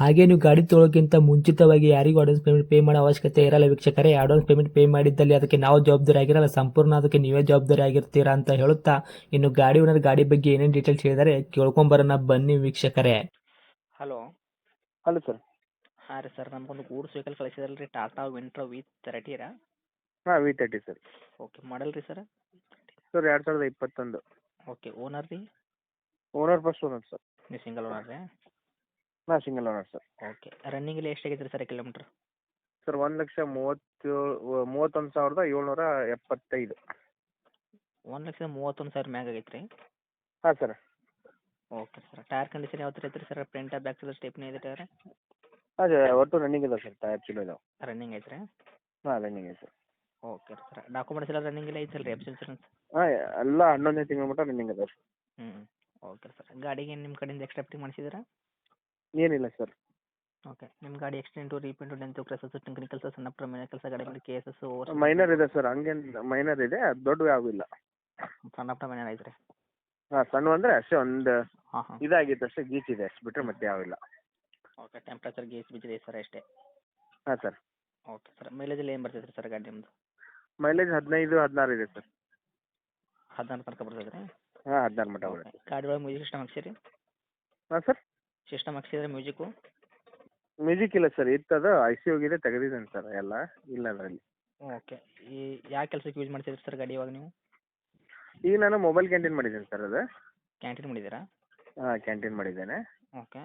ಹಾಗೆ ನೀವು ಗಾಡಿ ತೊಳೋಕ್ಕಿಂತ ಮುಂಚಿತವಾಗಿ ಯಾರಿಗೂ ಅಡ್ವಾನ್ಸ್ ಪೇಮೆಂಟ್ ಪೇ ಮಾಡೋ ಅವಶ್ಯಕತೆ ಇರಲ್ಲ ವೀಕ್ಷಕರೆ. ಅಡ್ವಾನ್ಸ್ ಪೇಮೆಂಟ್ ಪೇ ಮಾಡಿದ್ದಲ್ಲಿ ಅದಕ್ಕೆ ನಾವು ಜವಾಬ್ದಾರಿ ಆಗಿರಲ್ಲ. ಸಂಪೂರ್ಣ ಅದಕ್ಕೆ ನೀವೇ ಜವಾಬ್ದಾರಿ ಆಗಿರ್ತೀರಾ ಅಂತ ಹೇಳುತ್ತಾ ಇನ್ನು ಗಾಡಿ ಓನರ್ ಗಾಡಿ ಬಗ್ಗೆ ಏನೇನು ಡೀಟೇಲ್ಸ್ ಹೇಳಿದರೆ ಕೇಳ್ಕೊಂಬರೋಣ ಬನ್ನಿ ವೀಕ್ಷಕರೇ. ಹಲೋ ಹಲೋ ಸರ್ ಹಾಂ ರೀ ಸರ್ ನಮಗೊಂದು ಗೂಡ್ಸ್ ವೆಹಿಕಲ್ ಕಳಿಸಿದ್ರಲ್ಲ ರೀ ಟಾಟಾ ವಿಂಟ್ರೋ ವಿ ತರ್ಟಿರಾ ಹಾಂ V thirty sir okay model ರೀ ಸರ್ ಸರ್ ಎರಡು ಸಾವಿರದ ಇಪ್ಪತ್ತೊಂದು. ಓಕೆ ಓನರ್ ರೀ? ಓನರ್ ಫಸ್ಟ್ ಓನರ್ ಸರ್ ನೀವು ಸಿಂಗಲ್ ಓನರ್ ರೀ? ಹಾಂ ಸಿಂಗಲ್ ಓನರ್ ಸರ್ ಓಕೆ ರನ್ನಿಂಗಲ್ಲಿ ಎಷ್ಟು ಆಗೈತೆ ರೀ ಸರ್ ಕಿಲೋಮೀಟ್ರ್ ಸರ್ ಒಂದು ಲಕ್ಷ ಮೂವತ್ತೇಳು ಮೂವತ್ತೊಂದು ಸಾವಿರದ ಏಳ್ನೂರ ಎಪ್ಪತ್ತೈದು. ಒಂದು ಲಕ್ಷದ ಮೂವತ್ತೊಂದು ಸಾವಿರ ಮ್ಯಾಗ ಆಗೈತೆ ರೀ ಹಾಂ sir okay sir tyre condition ಯಾವ ಥರ ಐತ್ರಿ sir front back side stepney ಇದೆ ಟೈರ್ ಅದೇ ಒಟ್ಟು ರನ್ನಿಂಗ್ ಇದೆ ಸರ್ ಟೈರ್ ಚಲೋ ಇದಾವೆ. ರನ್ನಿಂಗ್ ಐತ್ರಿ? ಹಾಂ ರನ್ನಿಂಗ್ ಐತೆ ಸರ್ ಓಕೆ ಸರ್ ಡಾಕ್ಯುಮೆಂಟ್ಸ್ ಎಲ್ಲ ರನ್ನಿಂಗ್ ಇಲ್ಲ ಐತಲ್ಲ ರೀ ಎಫ್ ಇನ್ಸೂರೆನ್ಸ್ ಹಾಂ ಎಲ್ಲ ಹನ್ನೊಂದನೇ ತಿಂಗಳ ಮಟ್ಟ ರನ್ನಿಂಗ್ ಇದೆ ಸರ್ ಹ್ಞೂ ಓಕೆ ಸರ್ ಗಾಡಿಗೆ ನಿಮ್ಮ ಕಡೆಯಿಂದ ಎಕ್ಸ್ಟ್ರಾ ಫಿಟ್ಟಿಂಗ್ ಮಾಡಿಸಿದ್ದೀರಾ ಏನಿಲ್ಲ ಸರ್ ಓಕೆ ನಿಮ್ಮ ಗಾಡಿ accident repaint dent creases technical ಕೆಲಸ ಸಣ್ಣ ಪ್ರಮಾಣ ಕೆಲಸ ಗಾಡಿ ಮೇಲೆ ಕೆ ಎಸ್ ಎಸ್ ಮೈನರ್ ಇದೆ ಸರ್ ಹಂಗೇನು ಮೈನರ್ ಇದೆ. ಅದು ದೊಡ್ಡ ಯಾವು ಇಲ್ಲ. ಸಣ್ಣ ಪ್ರಮಾಣ ಐತೆ ರೀ ಹಾಂ ಸಣ್ಣ ಅಂದರೆ ಅಷ್ಟೇ ಒಂದು ಹಾಂ ಹಾಂ. ಇದಾಗಿತ್ತು ಅಷ್ಟೇ ಗೀಚಿದೆ ಅಷ್ಟು ಬಿಟ್ಟರೆ ಮತ್ತೆ ಯಾವಿಲ್ಲ ಓಕೆ ಟೆಂಪ್ರೇಚರ್ ಗೇಸ್ ಬಿದ್ದಿದೆ ಸರ್ ಅಷ್ಟೇ. ಹಾಂ ಸರ್ ಓಕೆ ಸರ್ ಮೈಲೇಜಲ್ಲಿ ಏನು ಬರ್ತೈತೆ ರೀ ಸರ್ ಗಾಡಿ ನಿಮ್ಮದು ಮೈಲೇಜ್ ಹದಿನೈದು ಹದಿನಾರು ಇದೆ ಸರ್ ಹದಿನಾರು ತನಕ ಬರ್ತೈತೆ ರೀ ಹಾಂ ಹದಿನಾರು ಮಟ್ಟ ಬರುತ್ತೆ. ಗಾಡಿ ಒಳಗೆ ಮ್ಯೂಸಿಕ್ ಸಿಸ್ಟಮ್ ಹಾಕ್ಸಿರಿ? ಹಾಂ ಸರ್ ಸಿಸ್ಟಮ್ ಹಾಕ್ಸಿದ್ರೆ ಮ್ಯೂಸಿಕ್ಕು? ಮ್ಯೂಸಿಕ್ ಇಲ್ಲ ಸರ್ ಇತ್ತದ ಐ ಸಿ ಹೋಗಿದೆ ತೆಗೆದಿದ್ದೇನೆ ಸರ್ ಎಲ್ಲ ಇಲ್ಲ ಅದರಲ್ಲಿ. ಓಕೆ ಈ ಯಾವ ಕೆಲಸಕ್ಕೆ ಯೂಸ್ ಮಾಡ್ತಿದ್ರಿ ಸರ್ ಗಾಡಿ ಇವಾಗ ನೀವು? ಈಗ ನಾನು ಮೊಬೈಲ್ ಕ್ಯಾಂಟೀನ್ ಮಾಡಿದ್ದೀನಿ ಸರ್ ಅದು. ಕ್ಯಾಂಟೀನ್ ಮಾಡಿದ್ದೀರಾ? ಹಾಂ ಕ್ಯಾಂಟೀನ್ ಮಾಡಿದ್ದೇನೆ. ಓಕೆ.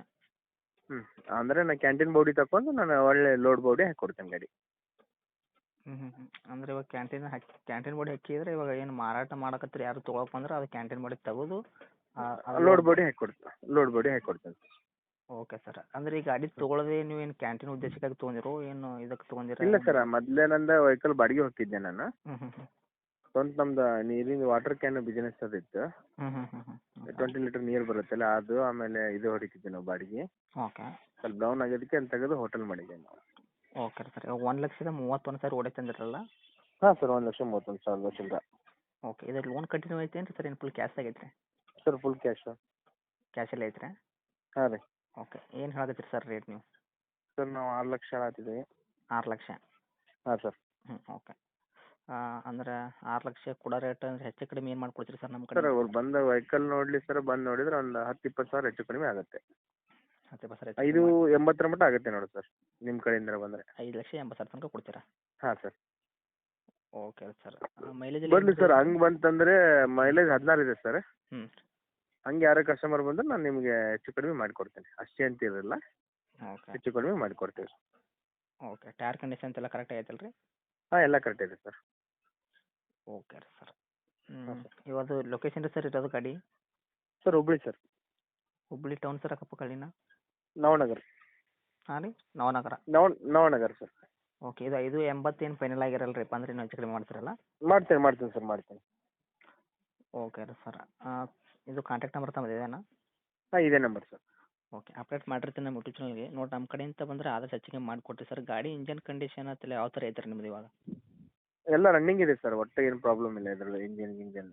ಹ್ಞೂ ಅಂದರೆ ನಾನು ಕ್ಯಾಂಟೀನ್ ಬೋಡಿ ತಗೊಂಡು ನಾನು ಒಳ್ಳೆ ಲೋಡ್ ಬೋಡಿ ಹಾಕ್ಕೊಡ್ತೇನೆ ಗಾಡಿ. ಹ್ಞೂ ಹ್ಞೂ ಹ್ಞೂ ಅಂದರೆ ಇವಾಗ ಕ್ಯಾಂಟೀನ್ ಹಾಕಿ ಕ್ಯಾಂಟೀನ್ ಬೋಡಿ ಹಾಕಿದ್ರೆ ಇವಾಗ ಏನು ಮಾರಾಟ ಮಾಡಕತ್ತೀರಿ ಯಾರು ತೊಗೊಳಕ್ಕೆ ಬಂದ್ರೆ ಅದು ಕ್ಯಾಂಟೀನ್ ಬಾಡಿ ತೆಗೆದು ಲೋಡ್ ಬೋಡಿ ಹಾಕ್ಕೊಡ್ತೇನೆ ಲೋಡ್ ಬೋಡಿ ಹಾಕ್ಕೊಡ್ತೇನೆ ಓಕೆ ಸರ್ ಅಂದ್ರೆ ಈ ಗಾಡಿ ತೊಗೊಳೋದೇ ನೀವು ಏನು ಕ್ಯಾಂಟೀನ್ ಉದ್ದೇಶಕ್ಕಾಗಿ ತೊಗೊಂಡಿರೋ ಏನು ಇದಕ್ಕೆ ತೊಗೊಂಡಿರ ಇಲ್ಲ ಸರ್ ಮೊದಲೇ ನಂದು ವೆಹಿಕಲ್ ಬಾಡಿಗೆ ಹೋಗ್ತಿದ್ದೆ ನಾನು. ಹ್ಞೂ ಹ್ಞೂ ಹ್ಞೂ ಸ್ವಂತ ನಮ್ದು ನೀರಿನ ವಾಟರ್ ಕ್ಯಾನ್ ಬಿಸ್ನೆಸ್ ಅದಿತ್ತು ಹ್ಞೂ ಹ್ಞೂ ಹ್ಞೂ ಹ್ಞೂ ಟ್ವೆಂಟಿ ಲೀಟರ್ ನೀರು ಬರುತ್ತಲ್ಲ ಅದು ಆಮೇಲೆ ಇದು ಹೊಡಿತಿದ್ದೆ ನಾವು ಬಾಡಿಗೆ. ಓಕೆ ಸ್ವಲ್ಪ ಡೌನ್ ಆಗಿದ್ದಕ್ಕೆ ಅಂತ ತೆಗೆದು ಹೋಟೆಲ್ ಮಾಡಿದ್ವಿ ನಾವು. ಓಕೆ ಸರ್ ಒಂದು ಲಕ್ಷದ ಮೂವತ್ತೊಂದು ಸಾವಿರ ತಂದಿರಲ್ಲ ಹಾಂ ಸರ್ ಒಂದು ಲಕ್ಷ ಮೂವತ್ತೊಂದು ಸಾವಿರ ಚಿಲ್ಲರ ಓಕೆ ಇದ್ರಲ್ಲಿ ಲೋನ್ ಕಂಟಿನ್ಯೂ ಐತೆ ಏನು ಸರ್ ಏನು ಫುಲ್ ಕ್ಯಾಶ್ ಆಗೈತೆ ರೀ ಸರ್ ಫುಲ್ ಕ್ಯಾಶ್ ಕ್ಯಾಶಲ್ಲಿ ಐತೆ ರೀ ಹಾಂ ರೀ. ಓಕೆ ಏನು ಹೇಳಕತ್ತೀರಿ ಸರ್ ರೇಟ್ ನೀವು? ಸರ್ ನಾವು ಆರು ಲಕ್ಷ ಹೇಳತ್ತಿದ್ದೀವಿ ಆರು ಲಕ್ಷ? ಹಾಂ ಸರ್ ಹ್ಞೂ ಓಕೆ ಅಂದ್ರೆ ಆರು ಲಕ್ಷ ಕೊಡೋ ರೇಟ್ ಅಂದ್ರೆ ಹೆಚ್ಚು ಕಡಿಮೆ ಏನು ಮಾಡ್ಕೊಡ್ತೀರಿ ಸರ್ ನಮ್ಮ ಸರ್ ಕಡೆ ಅವ್ರು ಬಂದ ವೆಹಿಕಲ್ ನೋಡಲಿ ಸರ್ ಬಂದು ನೋಡಿದ್ರೆ ಒಂದು ಹತ್ತು ಇಪ್ಪತ್ತು ಸಾವಿರ ಹೆಚ್ಚು ಕಡಿಮೆ ಆಗುತ್ತೆ. ಹತ್ತು ಬಸ್ ಐದು ಎಂಬತ್ತರ ಮಟ್ಟ ಆಗುತ್ತೆ ನೋಡಿ ಸರ್ ನಿಮ್ಮ ಕಡೆಯಿಂದ ಬಂದರೆ. ಐದು ಲಕ್ಷ ಎಂಬತ್ತು ಸಾವಿರ ತನಕ ಕೊಡ್ತೀರಾ? ಹಾಂ ಸರ್ ಓಕೆ ಸರ್ ಮೈಲೇಜ್ ಬರಲಿ ಸರ್ ಹಂಗೆ ಬಂತಂದರೆ ಮೈಲೇಜ್ ಹದಿನಾರು ಇದೆ ಸರ್ ಹ್ಞೂ ಹಂಗೆ ಯಾರೋ ಕಸ್ಟಮರ್ ಬಂದ್ರೆ ನಾನು ನಿಮಗೆ ಹೆಚ್ಚು ಕಡಿಮೆ ಮಾಡಿಕೊಡ್ತೇನೆ. ಅಷ್ಟೇ ಅಂತ ಇರಲ್ಲ. ಓಕೆ ಹೆಚ್ಚು ಕಡಿಮೆ ಮಾಡಿಕೊಡ್ತೀವಿ. ಓಕೆ ಟೈರ್ ಕಂಡೀಷನ್ ಎಲ್ಲ ಕರೆಕ್ಟ್ ಆಗೈತಲ್ಲ ರೀ ಹಾಂ ಎಲ್ಲ ಕರೆಕ್ಟ್ ಇದೆ ಸರ್. ಓಕೆ ರೀ ಸರ್. ಇವಾಗ ಲೊಕೇಶನ್ ರೀ ಸರ್ ಇರೋದು ಗಾಡಿ? Sir Hubli sir. Hubballi town sir ಅಕ್ಕಪಕ್ಕಳಿನ Navanagar. ಹಾಂ ರೀ ನವನಗರ. ನವ ನವನಗರ್ ಸರ್. ಓಕೆ ಇದು ಐದು ಎಂಬತ್ತೇನು ಫೈನಲ್ ಆಗಿರಲ್ಲ ರೀ ಅಂದ್ರೆ ಇನ್ನೂ ಹೆಚ್ಚು ಕಡಿಮೆ ಮಾಡ್ತೀರಲ್ಲ? ಮಾಡ್ತೇನೆ ಮಾಡ್ತೀನಿ ಸರ್ ಮಾಡ್ತೀನಿ. ಓಕೆ ರೀ ಸರ್. ಕಾಂಟ್ಯಾಕ್ಟ್ ನಂಬರ್ ತಮ್ಮದು ಇದೇನಾ? ಹಾಂ ಇದೇ ನಂಬರ್ ಸರ್. ಓಕೆ ಅಪ್ಡೇಟ್ ಮಾಡಿರ್ತೀನಿ ನಮ್ಮ ಯೂಟ್ಯೂಬ್ ಚಾನಲ್ಗೆ ನೋಡಿ ನಮ್ಮ ಕಡೆಯಿಂದ ಬಂದರೆ ಆದಷ್ಟು ಹೆಚ್ಚಿಗೆ ಮಾಡಿಕೊಡ್ತೀವಿ ಸರ್. ಗಾಡಿ ಇಂಜಿನ್ ಕಂಡೀಷನ್ ಅತ್ತೆಲ್ಲ ಯಾವ ಥರ ಐತೆ ರೀ ನಿಮ್ದು ಇವಾಗ? ಎಲ್ಲ ರನ್ನಿಂಗ್ ಇದೆ ಸರ್. ಒಟ್ಟು ಏನು ಪ್ರಾಬ್ಲಮ್ ಇಲ್ಲ ಇದರಲ್ಲಿ ಇಂಜಿನ್ ಗಿಂಜನ್.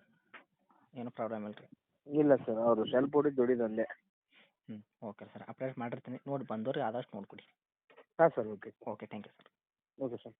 ಏನು ಪ್ರಾಬ್ಲಮ್ ಇಲ್ಲ ರೀ ಇಲ್ಲ ಸರ್ ಅವರು ಶೆಲ್ಪ್ ಹೊಡಿದ್ದು ದುಡಿದು ಒಂದೇ. ಹ್ಞೂ ಓಕೆ ಸರ್. ಅಪ್ಡೇಟ್ ಮಾಡಿರ್ತೀನಿ. ನೋಡಿ ಬಂದವ್ರಿಗೆ ಆದಷ್ಟು ನೋಡಿಕೊಡಿ. ಹಾಂ sir okay okay thank you sir okay sir